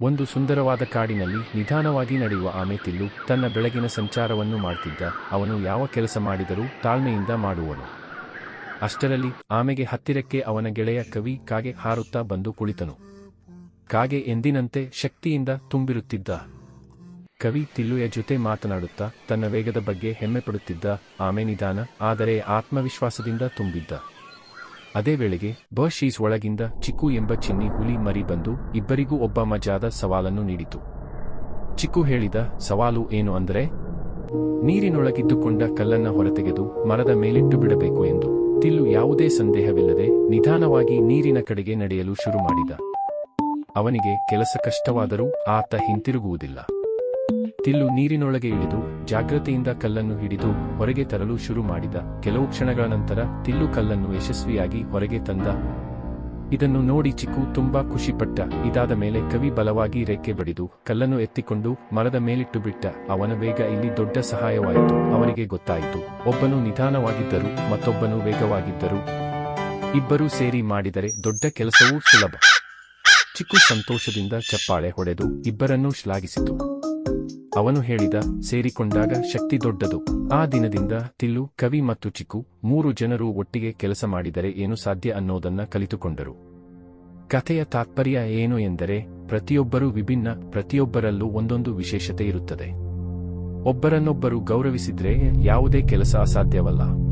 ಒಂದು ಸುಂದರವಾದ ಕಾಡಿನಲ್ಲಿ ನಿಧಾನವಾಗಿ ನಡೆಯುವ ಆಮೆ ತಿಲ್ಲು ತನ್ನ ಬೆಳಗಿನ ಸಂಚಾರವನ್ನು ಮಾಡ್ತಿದ್ದ. ಅವನು ಯಾವ ಕೆಲಸ ಮಾಡಿದರೂ ತಾಳ್ಮೆಯಿಂದ ಮಾಡುವನು. ಅಷ್ಟರಲ್ಲಿ ಆಮೆಗೆ ಹತ್ತಿರಕ್ಕೆ ಅವನ ಗೆಳೆಯ ಕವಿ ಕಾಗೆ ಹಾರುತ್ತಾ ಬಂದು ಕುಳಿತನು. ಕಾಗೆ ಎಂದಿನಂತೆ ಶಕ್ತಿಯಿಂದ ತುಂಬಿರುತ್ತಿದ್ದ. ಕವಿ ತಿಲ್ಲುಯ ಜೊತೆ ಮಾತನಾಡುತ್ತಾ ತನ್ನ ವೇಗದ ಬಗ್ಗೆ ಹೆಮ್ಮೆ ಪಡುತ್ತಿದ್ದ ಆಮೆ ನಿಧಾನ, ಆದರೆ ಆತ್ಮವಿಶ್ವಾಸದಿಂದ ತುಂಬಿದ್ದ. ಅದೇ ವೇಳೆಗೆ ಬಶೀಸ್ ಒಳಗಿಂದ ಚಿಕ್ಕು ಎಂಬ ಚಿನ್ನಿ ಹುಲಿ ಮರಿ ಬಂದು ಇಬ್ಬರಿಗೂ ಒಬ್ಬ ಮಜಾದ ಸವಾಲನ್ನು ನೀಡಿತು. ಚಿಕ್ಕು ಹೇಳಿದ ಸವಾಲು ಏನು ಅಂದರೆ, ನೀರಿನೊಳಗಿದ್ದುಕೊಂಡ ಕಲ್ಲನ್ನ ಹೊರತೆಗೆದು ಮರದ ಮೇಲಿಟ್ಟು ಬಿಡಬೇಕು ಎಂದು. ತಿಲ್ಲು ಯಾವುದೇ ಸಂದೇಹವಿಲ್ಲದೆ ನಿಧಾನವಾಗಿ ನೀರಿನ ಕಡೆಗೆ ನಡೆಯಲು ಶುರು ಮಾಡಿದ. ಅವನಿಗೆ ಕೆಲಸ ಕಷ್ಟವಾದರೂ ಆತ ಹಿಂತಿರುಗುವುದಿಲ್ಲ. ತಿಲ್ಲು ನೀರಿನೊಳಗೆ ಇಳಿದು ಜಾಗ್ರತೆಯಿಂದ ಕಲ್ಲನ್ನು ಹಿಡಿದು ಹೊರಗೆ ತರಲು ಶುರು ಮಾಡಿದ. ಕೆಲವು ಕ್ಷಣಗಳ ನಂತರ ತಿಲ್ಲು ಕಲ್ಲನ್ನು ಯಶಸ್ವಿಯಾಗಿ ಹೊರಗೆ ತಂದ. ಇದನ್ನು ನೋಡಿ ಚಿಕ್ಕು ತುಂಬಾ ಖುಷಿಪಟ್ಟ. ಇದಾದ ಮೇಲೆ ಕವಿ ಬಲವಾಗಿ ರೆಕ್ಕೆ ಬಡಿದು ಕಲ್ಲನ್ನು ಎತ್ತಿಕೊಂಡು ಮರದ ಮೇಲಿಟ್ಟು ಬಿಟ್ಟ. ಅವನ ವೇಗ ಇಲ್ಲಿ ದೊಡ್ಡ ಸಹಾಯವಾಯಿತು. ಅವನಿಗೆ ಗೊತ್ತಾಯಿತು. ಒಬ್ಬನು ನಿಧಾನವಾಗಿದ್ದರು ಮತ್ತೊಬ್ಬನು ವೇಗವಾಗಿದ್ದರು ಇಬ್ಬರೂ ಸೇರಿ ಮಾಡಿದರೆ ದೊಡ್ಡ ಕೆಲಸವೂ ಸುಲಭ. ಚಿಕ್ಕು ಸಂತೋಷದಿಂದ ಚಪ್ಪಾಳೆ ಹೊಡೆದು ಇಬ್ಬರನ್ನೂ ಶ್ಲಾಘಿಸಿತು. ಅವನು ಹೇಳಿದ ಸೇರಿಕೊಂಡಾಗ ಶಕ್ತಿ ದೊಡ್ಡದು. ಆ ದಿನದಿಂದ ತಿಲ್ಲು, ಕವಿ ಮತ್ತು ಚಿಕ್ಕು ಮೂರು ಜನರು ಒಟ್ಟಿಗೆ ಕೆಲಸ ಮಾಡಿದರೆ ಏನು ಸಾಧ್ಯ ಅನ್ನೋದನ್ನ ಕಲಿತುಕೊಂಡರು. ಕಥೆಯ ತಾತ್ಪರ್ಯ ಏನು ಎಂದರೆ ಪ್ರತಿಯೊಬ್ಬರೂ ವಿಭಿನ್ನ, ಪ್ರತಿಯೊಬ್ಬರಲ್ಲೂ ಒಂದೊಂದು ವಿಶೇಷತೆ ಇರುತ್ತದೆ. ಒಬ್ಬರನ್ನೊಬ್ಬರು ಗೌರವಿಸಿದ್ರೆ ಯಾವುದೇ ಕೆಲಸ ಅಸಾಧ್ಯವಲ್ಲ.